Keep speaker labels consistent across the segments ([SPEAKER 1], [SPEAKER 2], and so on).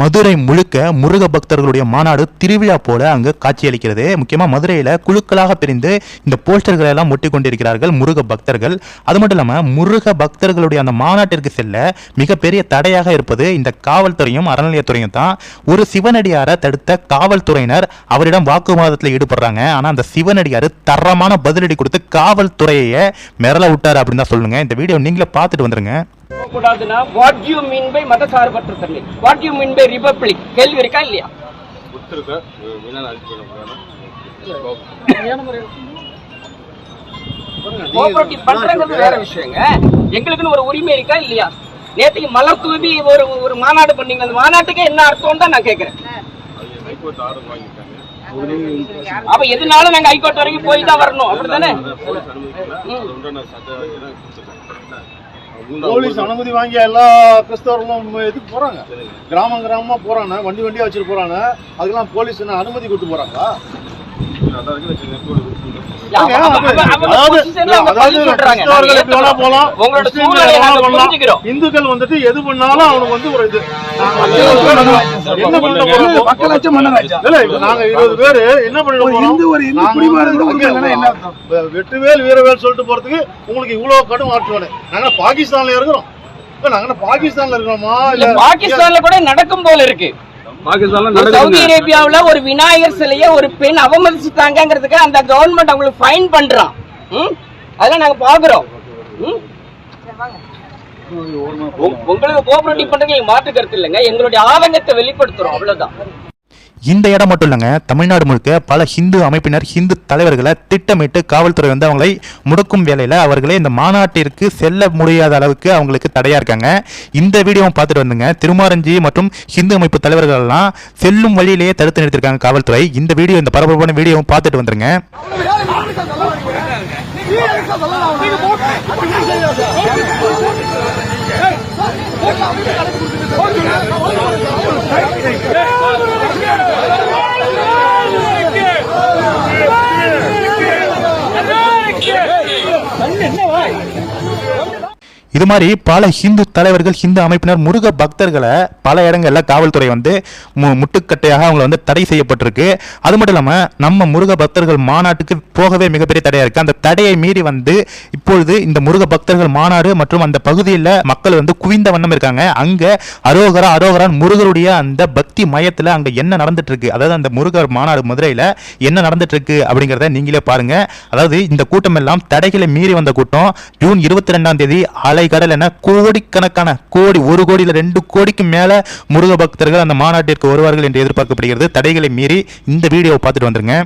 [SPEAKER 1] மதுரை முழுக்க முருக பக்தர்களுடைய மாநாடு திருவிழா போல அங்கு காட்சியளிக்கிறது. முக்கியமாக மதுரையில் குழுக்களாக பிரிந்து இந்த போஸ்டர்களை எல்லாம் ஒட்டி கொண்டிருக்கிறார்கள் முருக பக்தர்கள். அது மட்டும் இல்லாமல் முருக பக்தர்களுடைய அந்த மாநாட்டிற்கு செல்ல மிகப்பெரிய தடையாக இருப்பது இந்த காவல்துறையும் அறநிலையத்துறையும் தான். ஒரு சிவனடியாரை தடுத்த காவல்துறையினர் அவரிடம் வாக்குவாதத்தில் ஈடுபடுறாங்க. ஆனால் அந்த சிவனடியார் தரமான பதிலடி கொடுத்து காவல்துறையை மிரள விட்டார் அப்படின்னு தான் சொல்லுங்க. இந்த வீடியோ நீங்களே பார்த்துட்டு வந்துருங்க.
[SPEAKER 2] கூடாதுன்னா வாட் யூ மீன் பை மதசார்பற்ற தன்மை what you mean by republic கேள்வி இருக்கா இல்லையா? பண்றங்கிறது வேற விஷயங்க. எங்களுக்குன்னு ஒரு உரிமை இருக்கா இல்லையா? நேத்துக்கு மலர் தூவி ஒரு ஒரு மாநாடு பண்ணீங்க. அந்த மாநாட்டுக்கு என்ன அர்த்தம் தான் நான் கேக்குறேன்.
[SPEAKER 3] ஹைகோர்ட் ஆர்டர் வாங்கிட்டாங்க.
[SPEAKER 2] அப்ப எதுனாலும் நாங்க ஹைகோர்ட் வரைக்கும் போய் தான் வரணும். அப்படிதானே
[SPEAKER 3] போலீஸ்
[SPEAKER 4] அனுமதி வாங்கி எல்லா கிறிஸ்தவர்களும் இதுக்கு போறாங்க. கிராமம் கிராமமா போறாங்க வண்டி வண்டியா வச்சுட்டு போறாங்க. அதுக்கெல்லாம் போலீஸ் என்ன அனுமதி கொடுத்து போறாங்களா? இந்துக்கள் வந்துட்டு எது பண்ணாலும் அவனுக்கு வந்து ஒரு இது. என்ன பண்ண போறோம் இல்ல இப்ப நாங்க இருபது பேரு என்ன பண்ணிட
[SPEAKER 5] ஒரு
[SPEAKER 4] போறோம்? வெட்டுவேல் வீரவேல் சொல்லிட்டு போறதுக்கு உங்களுக்கு இவ்வளவு கடும் ஆற்றுவானே நாங்க பாகிஸ்தான்ல இருக்கிறோம். நாங்க பாகிஸ்தான்ல இருக்கிறோமா?
[SPEAKER 2] பாகிஸ்தான்ல கூட நடக்கும் போல இருக்கு. சவுதி அரேபியாவுல ஒரு விநாயகர் சிலைய ஒரு பெண் அவமதிச்சுட்டாங்கிறதுக்கு அந்த கவர்மெண்ட் அவங்களுக்கு ஃபைன் பண்றான். ம்? அதெல்லாம் நாங்க பாக்குறோம். உங்களுக்கு கோஆபரேட்டிவ் பண்றதுக்கு மாற்று கருத்து இல்லைங்க. எங்களுடைய ஆதங்கத்தை வெளிப்படுத்துறோம் அவ்வளவுதான்.
[SPEAKER 1] இந்த இடம் மட்டும் இல்லைங்க தமிழ்நாடு முழுக்க பல ஹிந்து அமைப்பினர் ஹிந்து தலைவர்களை திட்டமிட்டு காவல்துறை வந்து அவங்களை முடக்கும் வேலையில் அவர்களே இந்த மாநாட்டிற்கு செல்ல முடியாத அளவுக்கு அவங்களுக்கு தடையாக இருக்காங்க. இந்த வீடியோவும் பார்த்துட்டு வந்துங்க. திருமாரஞ்சி மற்றும் ஹிந்து அமைப்பு தலைவர்கள் எல்லாம் செல்லும் வழியிலேயே தடுத்து நிறுத்திருக்காங்க காவல்துறை. இந்த வீடியோ இந்த பரபரப்பான வீடியோவும் பார்த்துட்டு வந்துருங்க. இது மாதிரி பல ஹிந்து தலைவர்கள் ஹிந்து அமைப்பினர் முருக பக்தர்களை பல இடங்களில் காவல்துறை வந்து மு- முட்டுக்கட்டையாக அவங்களை வந்து தடை செய்யப்பட்டிருக்கு. அது மட்டும் இல்லாமல் நம்ம முருக பக்தர்கள் மாநாட்டுக்கு போகவே மிகப்பெரிய தடையாக இருக்கு. அந்த தடையை மீறி வந்து இப்பொழுது இந்த முருக பக்தர்கள் மாநாடு மற்றும் அந்த பகுதியில் மக்கள் வந்து குவிந்த வண்ணம் இருக்காங்க. அங்க அரோகரா அரோகரான் முருகருடைய அந்த பக்தி மையத்தில் அங்க என்ன நடந்துட்டு இருக்கு அதாவது அந்த முருகர் மாநாடு மதுரையில் என்ன நடந்துட்டு இருக்கு அப்படிங்கிறத நீங்களே பாருங்க. அதாவது இந்த கூட்டம் எல்லாம் தடைகளை மீறி வந்த கூட்டம் ஜூன் இருபத்தி ரெண்டாம் தேதி கடல் என கோடிக்கணக்கான கோடி ஒரு கோடியில் ரெண்டு கோடிக்கு மேல முருக பக்தர்கள் அந்த மாநாட்டிற்கு வருவார்கள் என்று எதிர்பார்க்கப்படுகிறது. தடைகளை மீறி இந்த வீடியோவை பார்த்துட்டு வந்துருங்க.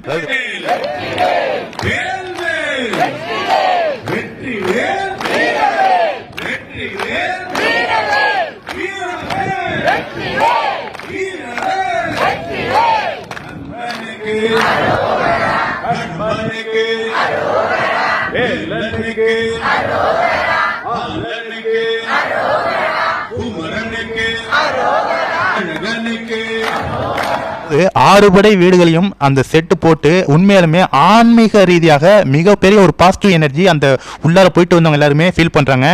[SPEAKER 1] ஆறு ஆறுபடை வீடுகளையும் அந்த செட்டு போட்டு உண்மையாலுமே ஆன்மீக ரீதியாக மிகப்பெரிய ஒரு பாசிட்டிவ் எனர்ஜி அந்த உள்ளார போயிட்டு வந்தவங்க எல்லாருமே ஃபீல் பண்ணுறாங்க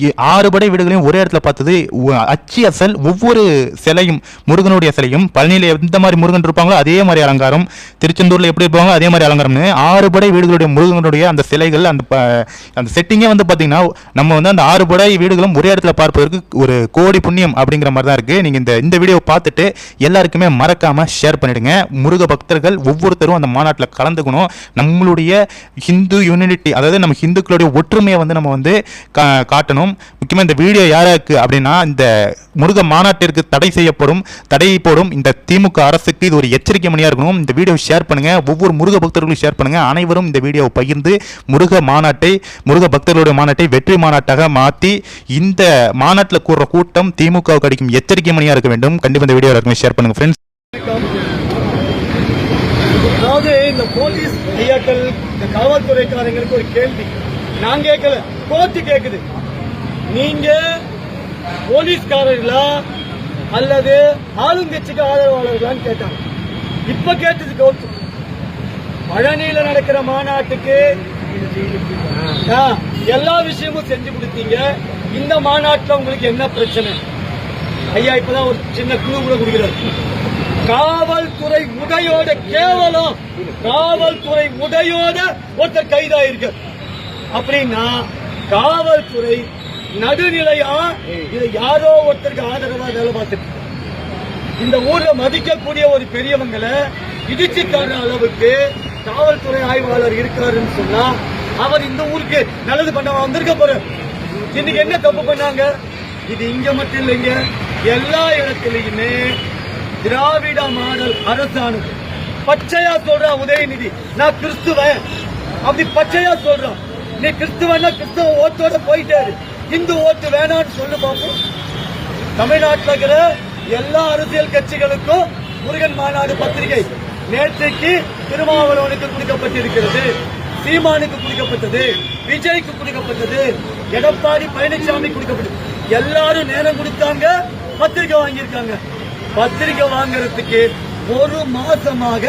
[SPEAKER 1] இ- ஆறுபடை வீடுகளையும் ஒரே இடத்துல பார்த்தது உ- அச்சு அசல் ஒவ்வொரு சிலையும் முருகனுடைய சிலையும் பழனியில் எந்த மாதிரி முருகன் இருப்பாங்களோ அதே மாதிரி அலங்காரம் திருச்செந்தூரில் எப்படி இருப்பாங்களோ அதே மாதிரி அலங்காரம்னு ஆறுபடை வீடுகளுடைய முருகனுடைய அந்த சிலைகள் அந்த ப- அந்த செட்டிங்கே வந்து பார்த்தீங்கன்னா நம்ம வந்து அந்த ஆறுபடை வீடுகளும் ஒரே இடத்துல பார்ப்பதற்கு ஒரு கோடி புண்ணியம் அப்படிங்கிற மாதிரி தான் இருக்குது நீங்கள் இந்த இந்த வீடியோ பார்த்துட்டு எல்லாருக்குமே மறக்காமல் ஷேர் பண்ணிடுங்க. முருக பக்தர்கள் ஒவ்வொருத்தரும் அந்த மாநாட்டில் கலந்துக்கணும். நம்மளுடைய ஹிந்து யூனிட்டி அதாவது நம்ம ஹிந்துக்களுடைய ஒற்றுமையை வந்து நம்ம வந்து கா- காட்டணும். முக்கியமாக இந்த வீடியோ யாராருக்கு அப்படின்னா இந்த முருக மாநாட்டிற்கு தடை செய்யப்படும் தடை போடும் இந்த திமுக அரசுக்கு இது ஒரு எச்சரிக்கை மணியாக இருக்கணும். இந்த வீடியோ ஷேர் பண்ணுங்கள் ஒவ்வொரு முருக பக்தர்களும் ஷேர் பண்ணுங்கள் அனைவரும் இந்த வீடியோவை பகிர்ந்து முருக மாநாட்டை முருக பக்தர்களுடைய மாநாட்டை வெற்றி மாநாட்டாக மாற்றி இந்த மாநாட்டில் கூடுற கூட்டம் திமுகவுக்கு அடிக்கும் எச்சரிக்கை மணியாக இருக்க வேண்டும். கண்டிப்பாக இந்த வீடியோ எல்லாருக்குமே ஷேர் பண்ணுங்கள் ஃப்ரெண்ட்ஸ்
[SPEAKER 5] அதாவது இந்த போலீஸ் ஐயாக்கள் இந்த காவல்துறைக்காரங்களுக்கு ஒரு கேள்வி. நான் கேட்கல கோர்ட்டு கேட்குது நீங்க போலீஸ்காரர்களா அல்லது ஆளுங்கட்சிக்கு ஆதரவாளர்களான்னு கேட்டாங்க. இப்ப கேட்டது கோர்ட்டு. பழனியில நடக்கிற மாநாட்டுக்கு ஆ, எல்லா விஷயமும் செஞ்சு கொடுத்தீங்க. இந்த மாநாட்டில் உங்களுக்கு என்ன பிரச்சனை? ஐயா இப்பதான் ஒரு சின்ன குழு கூட கொடுக்கிறார். காவல்துறை உடையோட கேவலம். காவல்துறை உடையோட ஒருத்தர் கைதாயிருக்கு. அப்படின்னா காவல்துறை நடுநிலையா? இது யாரோ ஒருத்தருக்கு ஆதரவா வேலை பார்த்துட்டு இந்த ஊர்ல மதிக்கக்கூடிய ஒரு பெரியவங்களை இடிச்சு தர்ற அளவுக்கு காவல்துறை ஆய்வாளர் இருக்காருன்னு சொன்னா அவர் இந்த ஊருக்கு நல்லது பண்ண வந்திருக்க போற இன்னைக்கு என்ன தப்பு பண்ணாங்க? இது இங்க மட்டும் இல்லைங்க எல்லா இடத்துலையுமே திராவிட மாடல் அரசானது. பச்சையா சொல்றா உதயநிதி நான் கிறிஸ்துவன். அப்படி பச்சையா சொல்றான் நீ கிறிஸ்துவன்னா கிறிஸ்துவ ஓட்டோட போயிட்டாரு. இந்து ஓட்டு வேணான்னு சொல்லு பார்ப்போம் தமிழ்நாட்டில் இருக்கிற எல்லா அரசியல் கட்சிகளுக்கும் முருகன் மாநாடு பத்திரிகை நேற்றைக்கு திருமாவளவனுக்கு கொடுக்கப்பட்டிருக்கிறது சீமானுக்கு கொடுக்கப்பட்டது விஜய்க்கு கொடுக்கப்பட்டது எடப்பாடி பழனிசாமி கொடுக்கப்பட்டது. எல்லாரும் நேரம் கொடுத்தாங்க பத்திரிக்கை வாங்கியிருக்காங்க. பத்திரிக்கை வாங்குறதுக்கு ஒரு மாசமாக